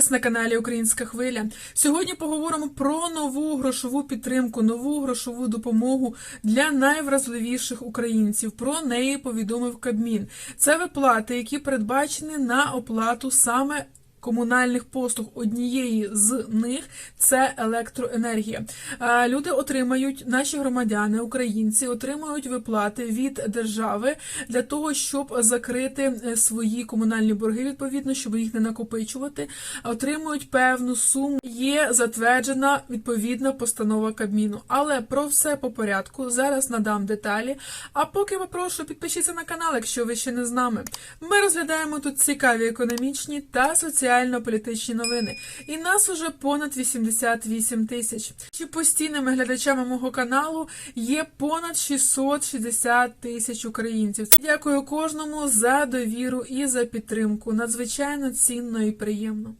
вас на каналі Українська Хвиля. Сьогодні поговоримо про нову грошову підтримку, нову грошову допомогу для найвразливіших українців. Про неї повідомив Кабмін. Це виплати, які передбачені на оплату саме. Комунальних послуг однієї з них це електроенергія. Е, Люди отримають, наші громадяни, українці, отримують виплати від держави для того, щоб закрити е, свої комунальні борги, відповідно, щоб їх не накопичувати. Отримують певну суму. Є затверджена відповідна постанова Кабміну. Але про все по порядку. Зараз надам деталі. А поки попрошу підпишіться на канал, якщо ви ще не з нами. Ми розглядаємо тут цікаві економічні та соціально-політичні новини. І нас уже понад 88 тисяч. Чи постійними глядачами мого каналу є понад 660 тисяч українців. Дякую кожному за довіру і за підтримку. Надзвичайно цінно і приємно.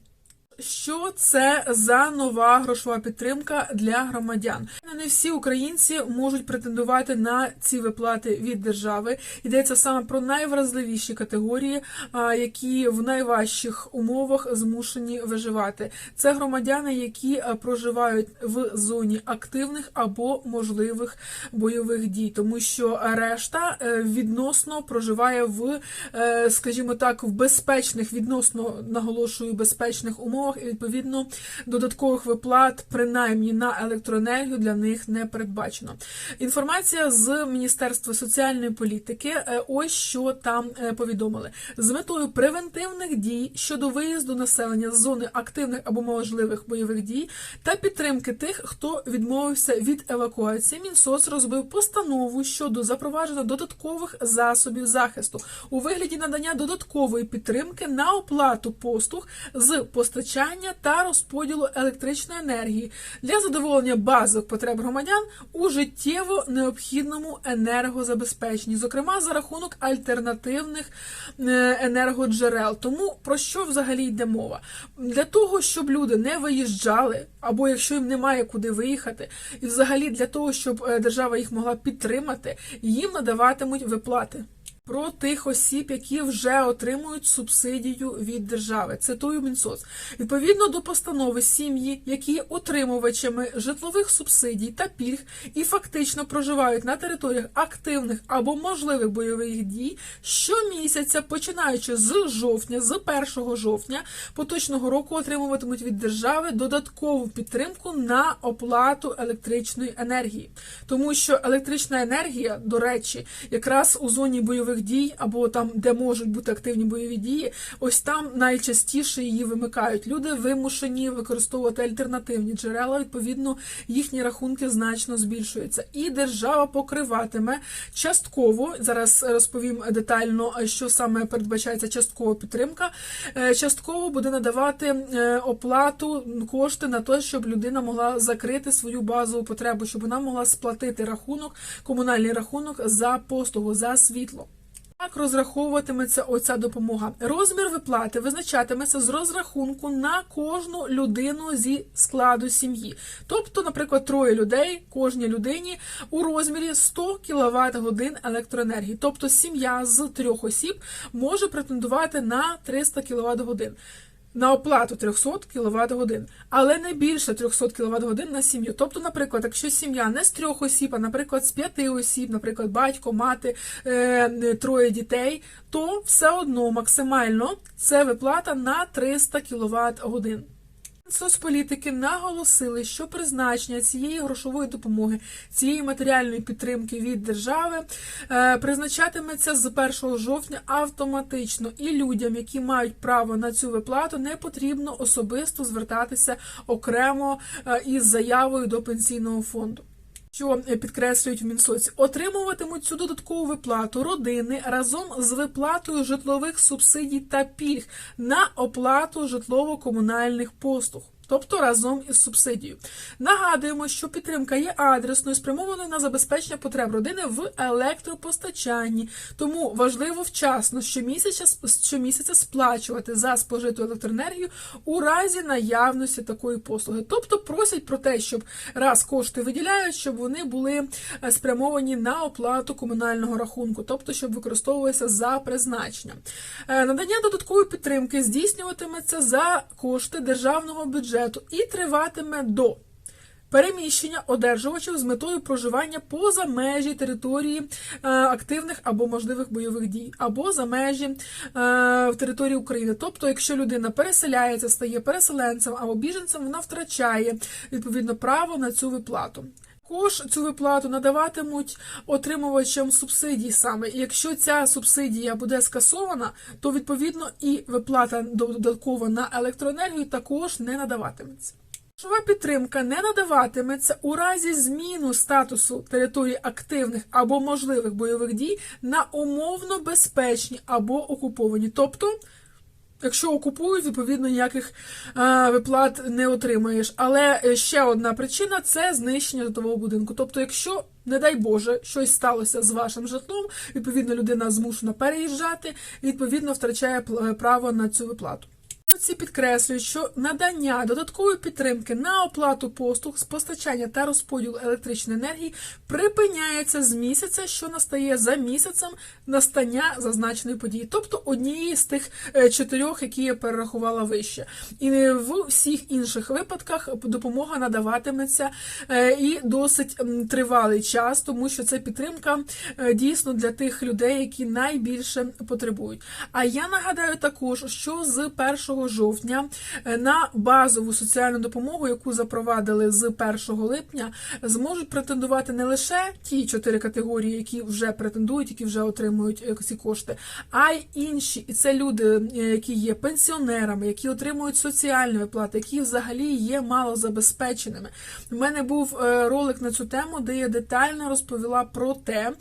Що це за нова грошова підтримка для громадян? Не всі українці можуть претендувати на ці виплати від держави. Йдеться саме про найвразливіші категорії, які в найважчих умовах змушені виживати. Це громадяни, які проживають в зоні активних або можливих бойових дій, тому що решта е, відносно проживає в, е, скажімо так, в безпечних, відносно наголошую, безпечних умовах, і відповідно додаткових виплат, принаймні на електроенергію, для них не передбачено. Інформація з Міністерства соціальної політики. е, Ось що там е, повідомили з метою превентивних дій щодо виїзду населення з зони активних або можливих бойових дій та підтримки тих, хто відмовився від евакуації. Мінсоц розбив постанову щодо запровадження додаткових засобів захисту у вигляді надання додаткової підтримки на оплату послуг з постачання та розподілу електричної енергії для задоволення базових потреб громадян у життєво необхідному енергозабезпеченні, зокрема за рахунок альтернативних е, енергоджерел. Тому про що взагалі йде мова? Для того, щоб люди не виїжджали, або якщо їм немає куди виїхати, і взагалі для того, щоб е, держава їх могла підтримати, їм надаватимуть виплати. Про тих осіб, які вже отримують субсидію від держави, цитую Мінсоц. Відповідно до постанови сім'ї, які є отримувачами житлових субсидій та пільг і фактично проживають на територіях активних або можливих бойових дій, щомісяця, починаючи з жовтня, з 1 жовтня поточного року, отримуватимуть від держави додаткову підтримку на оплату електричної енергії, тому що електрична енергія, до речі, якраз у зоні бойових дій або там, де можуть бути активні бойові дії, ось там найчастіше її вимикають. Люди вимушені використовувати альтернативні джерела. Відповідно, їхні рахунки значно збільшуються, і держава покриватиме частково. Зараз розповім детально, що саме передбачається часткова підтримка. Е, Частково буде надавати е, оплату кошти на те, щоб людина могла закрити свою базову потребу, щоб вона могла сплатити рахунок, комунальний рахунок за послугу за світло. Як розраховуватиметься оця допомога? Розмір виплати визначатиметься з розрахунку на кожну людину зі складу сім'ї. Тобто, наприклад, троє людей кожній людині у розмірі 100 кВт годин електроенергії. Тобто сім'я з трьох осіб може претендувати на 300 кВт годин. На оплату 300 кВт годин, але не більше 300 кВт годин на сім'ю. Тобто, наприклад, якщо сім'я не з трьох осіб, а наприклад, з п'яти осіб, наприклад, батько, мати, е, троє дітей, то все одно максимально це виплата на 300 кВт годин. Соцполітики наголосили, що призначення цієї грошової допомоги, цієї матеріальної підтримки від держави е, призначатиметься з 1 жовтня автоматично, і людям, які мають право на цю виплату, не потрібно особисто звертатися окремо е, із заявою до пенсійного фонду. Що е, підкреслюють в Мінсоці, отримуватимуть цю додаткову виплату родини разом з виплатою житлових субсидій та пільг на оплату житлово-комунальних послуг. Тобто разом із субсидією. Нагадуємо, що підтримка є адресною, спрямованою на забезпечення потреб родини в електропостачанні. Тому важливо вчасно щомісяця, щомісяця сплачувати за спожиту електроенергію у разі наявності такої послуги. Тобто просять про те, щоб раз кошти виділяють, щоб вони були е, спрямовані на оплату комунального рахунку, тобто щоб використовувалися за призначенням. Е, Надання додаткової підтримки здійснюватиметься за кошти державного бюджету і триватиме до переміщення одержувачів з метою проживання поза межі території е, активних або можливих бойових дій, або за межі е, в території України. Тобто, якщо людина переселяється, стає переселенцем або біженцем, вона втрачає відповідно право на цю виплату. Також цю виплату надаватимуть отримувачам субсидій саме. І якщо ця субсидія буде скасована, то відповідно і виплата додаткова на електроенергію також не надаватиметься. Грошова підтримка не надаватиметься у разі зміну статусу території активних або можливих бойових дій на умовно безпечні або окуповані. Тобто, якщо окупують, відповідно ніяких е, виплат не отримаєш. Але е, ще одна причина це знищення житлового будинку. Тобто, якщо не дай Боже, щось сталося з вашим житлом, відповідно, людина змушена переїжджати, відповідно, втрачає право на цю виплату. Ці підкреслюють, що надання додаткової підтримки на оплату послуг з постачання та розподілу електричної енергії припиняється з місяця, що настає за місяцем настання зазначеної події, тобто однієї з тих е, чотирьох, які я перерахувала вище. І в всіх інших випадках допомога надаватиметься е, і досить тривалий час, тому що це підтримка е, дійсно для тих людей, які найбільше потребують. А я нагадаю також, що з 1 жовтня е, на базову соціальну допомогу, яку запровадили з 1 липня, зможуть претендувати не лише ті чотири категорії, які вже претендують, які вже отримують е, ці кошти, а й інші. І це люди, е, які є пенсіонерами, які отримують соціальні виплати, які взагалі є малозабезпеченими. У мене був ролик на цю тему, де я детально розповіла про те,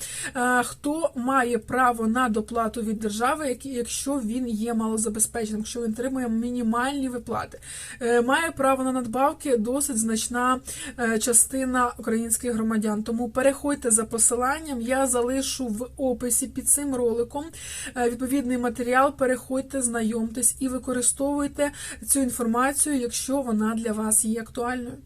хто має право на доплату від держави, якщо він є малозабезпеченим, якщо він отримує мінімальні виплати. Е, Має право на надбавки досить значна е, частина українських громадян. Тому переходьте за посиланням. Я залишу в описі під цим роликом е, відповідний матеріал. Переходьте, знайомтесь і використовуйте цю інформацію, якщо вона для вас є актуальною.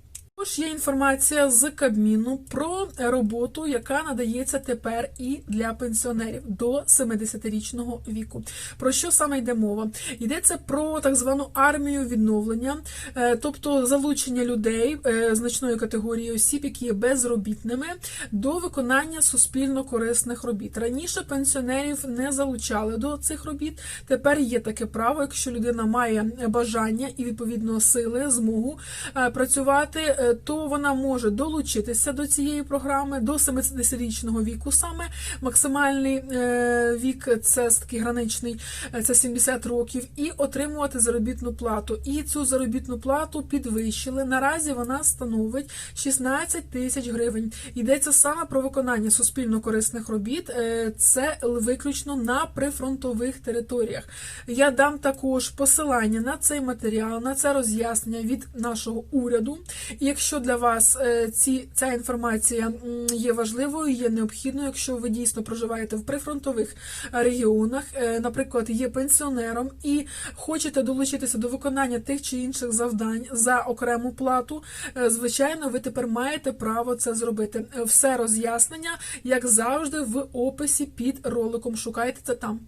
Також є інформація з Кабміну про роботу, яка надається тепер і для пенсіонерів до 70-річного віку. Про що саме йде мова? Йдеться про так звану армію відновлення, е, тобто залучення людей е, значної категорії осіб, які є безробітними, до виконання суспільно корисних робіт. Раніше пенсіонерів не залучали до цих робіт. Тепер є таке право, якщо людина має бажання і відповідно сили, змогу е, працювати, то вона може долучитися до цієї програми до 70-річного віку. Саме максимальний е, вік це такий граничний, е, це 70 років, і отримувати заробітну плату. І цю заробітну плату підвищили. Наразі вона становить 16 тисяч гривень. Йдеться саме про виконання суспільно корисних робіт. Е, Це виключно на прифронтових територіях. Я дам також посилання на цей матеріал, на це роз'яснення від нашого уряду. І якщо для вас е, ці, ця інформація є важливою, є необхідною, якщо ви дійсно проживаєте в прифронтових регіонах, е, наприклад, є пенсіонером і хочете долучитися до виконання тих чи інших завдань за окрему плату, е, звичайно, ви тепер маєте право це зробити. Все роз'яснення, як завжди, в описі під роликом. Шукайте це там.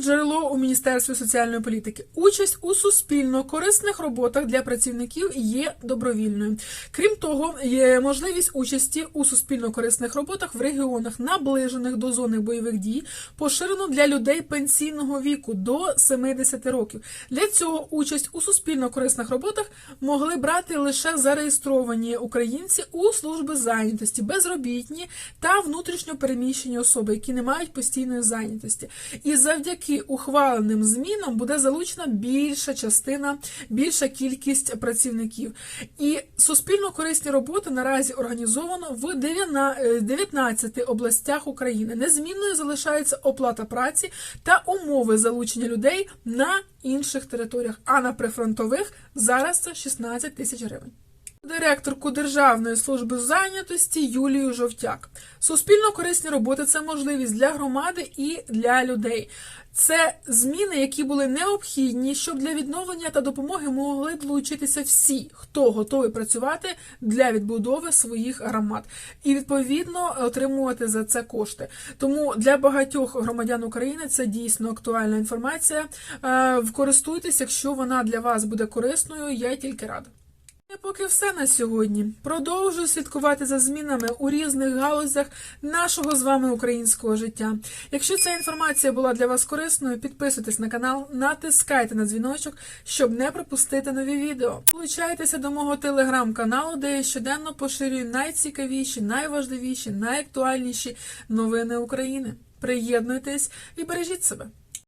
Джерело у Міністерстві соціальної політики. Участь у суспільно корисних роботах для працівників є добровільною. Крім того, є можливість участі у суспільно корисних роботах в регіонах, наближених до зони бойових дій, поширено для людей пенсійного віку до 70 років. Для цього участь у суспільно корисних роботах могли брати лише зареєстровані українці у служби зайнятості, безробітні та внутрішньо переміщені особи, які не мають постійної зайнятості. І завдяки завдяки ухваленим змінам буде залучена більша частина, більша кількість працівників. І суспільно корисні роботи наразі організовано в 19 областях України. Незмінною залишається оплата праці та умови залучення людей на інших територіях, а на прифронтових зараз це 16 тисяч гривень. Директорку Державної служби зайнятості Юлію Жовтяк. Суспільно корисні роботи це можливість для громади і для людей. Це зміни, які були необхідні, щоб для відновлення та допомоги могли долучитися всі, хто готовий працювати для відбудови своїх громад, і відповідно отримувати за це кошти. Тому для багатьох громадян України це дійсно актуальна інформація. Е, Користуйтесь, якщо вона для вас буде корисною, я тільки рада. Поки все на сьогодні. Продовжую слідкувати за змінами у різних галузях нашого з вами українського життя. Якщо ця інформація була для вас корисною, підписуйтесь на канал, натискайте на дзвіночок, щоб не пропустити нові відео. Долучайтеся до мого телеграм-каналу, де я щоденно поширюю найцікавіші, найважливіші, найактуальніші новини України. Приєднуйтесь і бережіть себе.